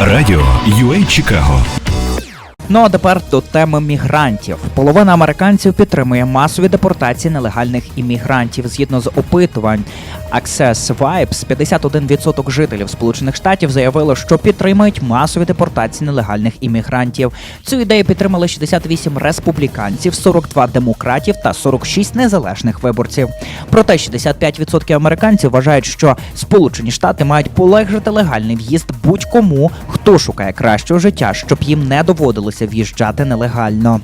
Радіо UA Чикаго. Ну а тепер до теми мігрантів. Половина американців підтримує масові депортації нелегальних іммігрантів. Згідно з опитувань Access Vibes, 51% жителів Сполучених Штатів заявили, що підтримують масові депортації нелегальних іммігрантів. Цю ідею підтримали 68 республіканців, 42 демократів та 46 незалежних виборців. Проте 65% американців вважають, що Сполучені Штати мають полегшити легальний в'їзд будь-кому, хто шукає кращого життя, щоб їм не доводилося в'їжджати нелегально.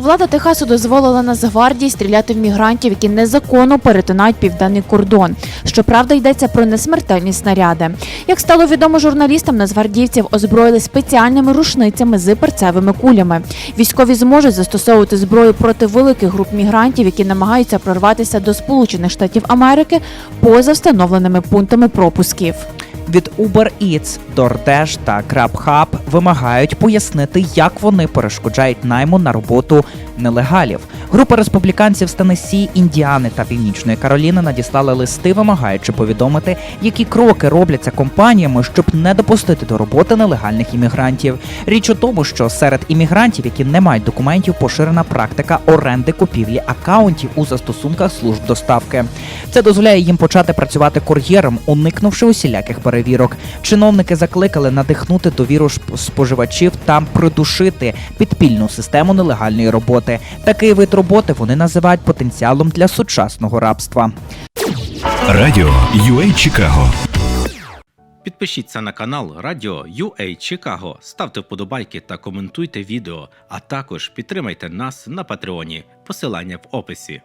Влада Техасу дозволила Нацгвардії стріляти в мігрантів, які незаконно перетинають південний кордон. Щоправда, йдеться про несмертельні снаряди. Як стало відомо журналістам, нацгвардійців озброїли спеціальними рушницями з перцевими кулями. Військові зможуть застосовувати зброю проти великих груп мігрантів, які намагаються прорватися до Сполучених Штатів Америки поза встановленими пунктами пропусків. Від Uber Eats, DoorDash та GrabHub вимагають пояснити, як вони перешкоджають найму на роботу нелегалів. Група республіканців з Теннессі, Індіани та Північної Кароліни надіслали листи, вимагаючи повідомити, які кроки робляться компаніями, щоб не допустити до роботи нелегальних іммігрантів. Річ у тому, що серед іммігрантів, які не мають документів, поширена практика оренди купівлі акаунтів у застосунках служб доставки. Це дозволяє їм почати працювати кур'єром, уникнувши усіляких перевірок. Чиновники закликали надихнути довіру споживачів та придушити підпільну систему нелегальної роботи. Такий вид роботи вони називають потенціалом для сучасного рабства. Радіо UA Чикаго. Підпишіться на канал Радіо UA Чикаго, ставте вподобайки та коментуйте відео, а також підтримайте нас на Патреоні. Посилання в описі.